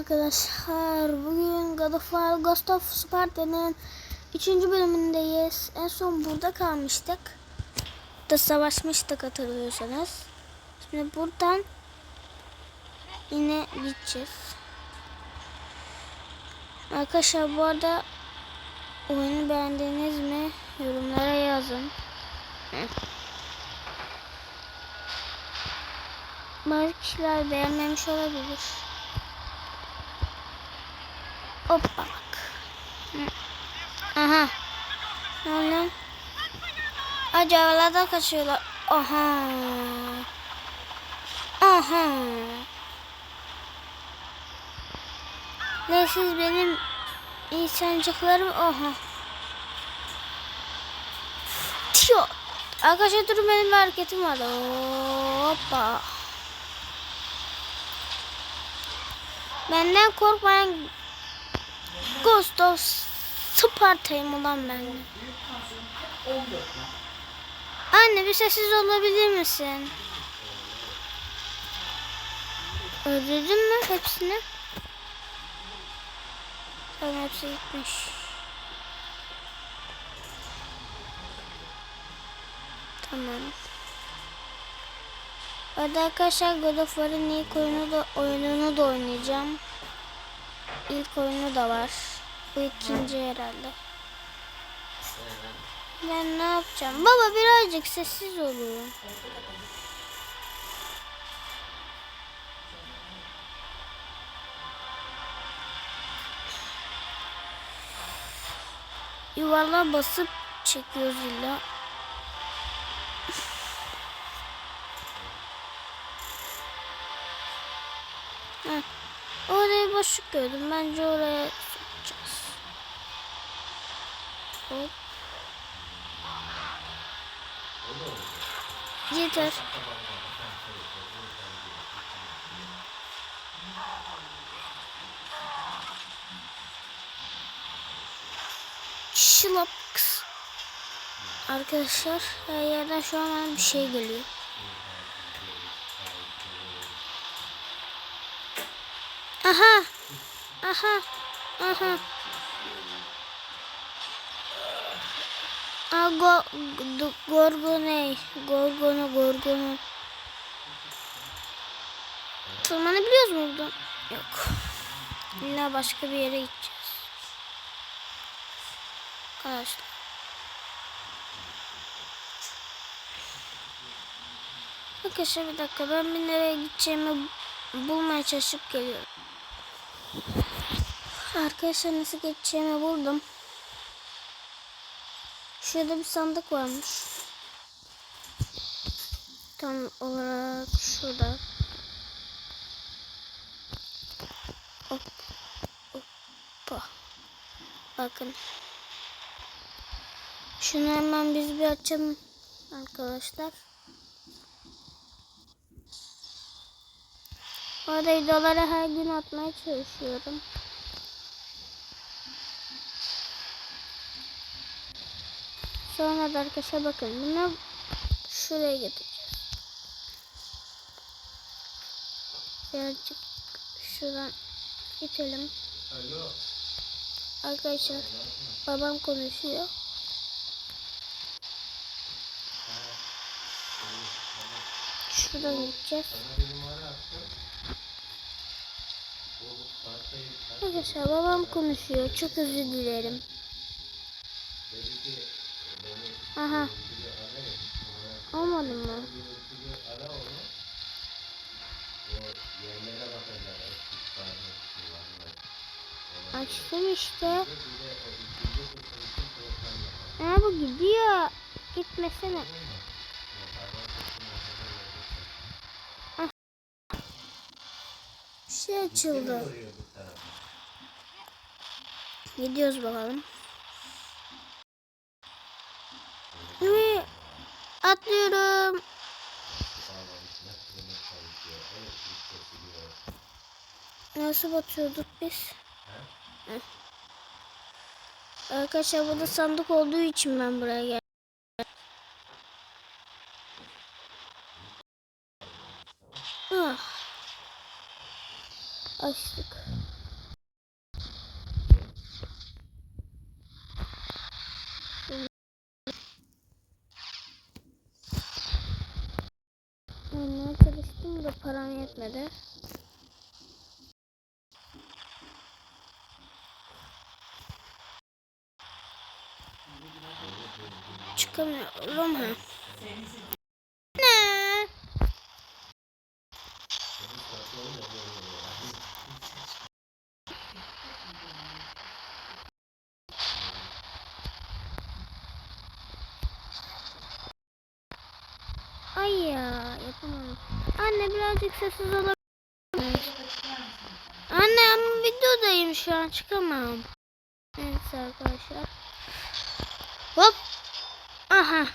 Arkadaşlar bugün God of War Ghost of Sparta'nın 3. bölümündeyiz. En son burada kalmıştık. Da savaşmıştık hatırlıyorsanız. Şimdi buradan yine gideceğiz. Arkadaşlar bu arada oyunu beğendiniz mi? Yorumlara yazın. Bazı kişiler beğenmemiş olabilir. Hoppa bak. Aha. Ne oluyor? Acaba kaçıyorlar. Aha. Aha. Ne siz benim insancıklarım aha. Tiyo. Arkadaşlar durun benim bir hareketim var. Hoppa. Benden korkmayan Ghost of Sparta'yım ulan ben. Anne bir sessiz olabilir misin? Öldürdün mü hepsini? Tamam hepsi gitmiş. Tamam. Hadi arkadaşlar God of War'ın ilk oyunu da, oyununu da oynayacağım. İlk oyunu da var. Bu ikinci herhalde. Ben ne yapacağım? Baba birazcık sessiz olun. Yuvarlığa basıp çekiyoruz illa. Heh. Boşluk gördüm. Bence oraya sokacağız. Hop. Yeter. Şılaps. Arkadaşlar her yerden şu an bir şey geliyor. Aha. Aha. Aha. Aa, go, go, gorgoney. Gorgono, gorgono. Tırmanabiliyoruz mu buradan? Yok. İlla başka bir yere gideceğiz. Arkadaşlar. Arkadaşlar bir dakika ben bir nereye gideceğimi bulmaya çalışıp geliyorum. Arkadaşlar nasıl geçeceğimi buldum. Şurada bir sandık varmış. Tam olarak şurada. Hop. Hoppa. Bakın. Şunu hemen biz bir açalım arkadaşlar. Orada videoları her gün atmaya çalışıyorum. Sonra da arkadaşlar bakın bunu şuraya getireceğiz. Birazcık şuradan itelim. Arkadaşlar babam konuşuyor. Şuradan gideceğiz. Arkadaşlar babam konuşuyor. Çok özür dilerim. Aha. Olmadı mı? Açtım işte. Ha bu gidiyor. Gitmesene. Ah. Bir şey açıldı. Gidiyoruz bakalım. Atlıyorum. Nasıl batıyorduk biz? Heh. Arkadaşlar burada sandık olduğu için ben buraya geldim. Ah. Açtık. Çıkamıyorum ha. Ne? Ay ya yapamadım. Anne birazcık sessiz olabilir. Anne ama videodayım şu an çıkamam. Evet arkadaşlar. Hop. Aha.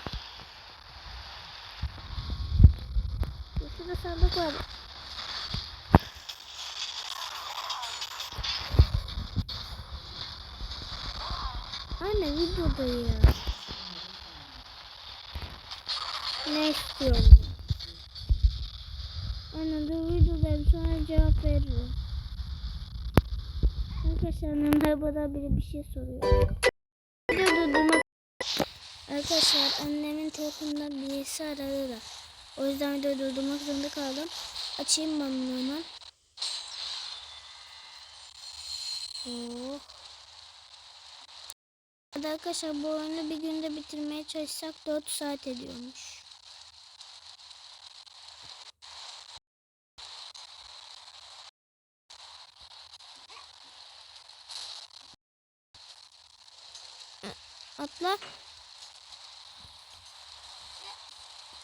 Şurada sandık var. Anne videodayım. Ne istiyorum? Anne dur videodayım sonra cevap veririm. Arkadaşlar annemler bana biri bir şey soruyor. Arkadaşlar annemin telefonundan birisi aradı da. O yüzden videoyu durdurmak zorunda kaldım. Açayım ben bunu hemen. Oh. Arkadaşlar bu oyunu bir günde bitirmeye çalışsak 4 saat ediyormuş. Atla.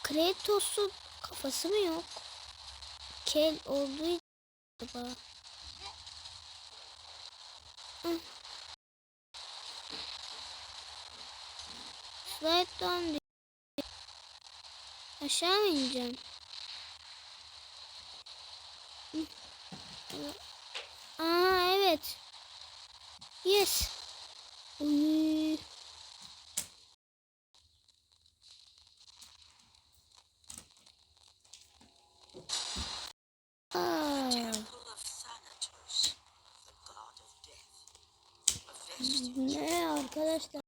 Kratos'un kafası mı yok? Kel olduğu için acaba. Slide down diyor. Aşağı mı ineceğim? Aa evet. Yes. Uy. Aa. Ne arkadaşlar?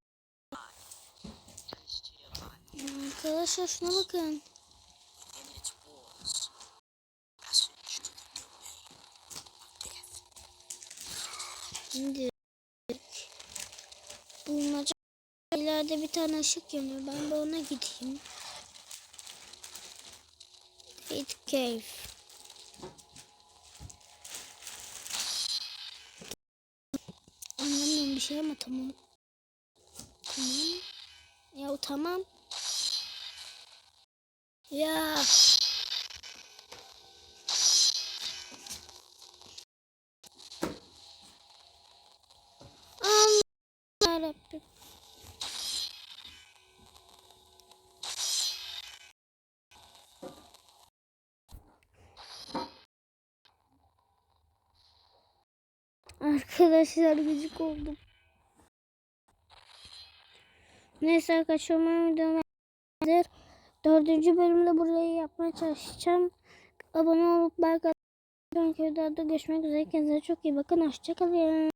Arkadaşlar şuna bakın. Şimdi bulmaca ileride bir tane ışık yanıyor. Ben de ona gideyim. It cave. Anlamıyorum bir şey ama tamam. Tamam. Ya tamam. Ya. Allah yarabbim. Arkadaşlar gıcık oldum. Neyse arkadaşlar umarım videom beğenmişsinizdir. Dördüncü bölümde burayı yapmaya çalışacağım. Abone olup like atmayı unutmayın. Görüşmek üzere. Kendinize çok iyi bakın. Hoşçakalın.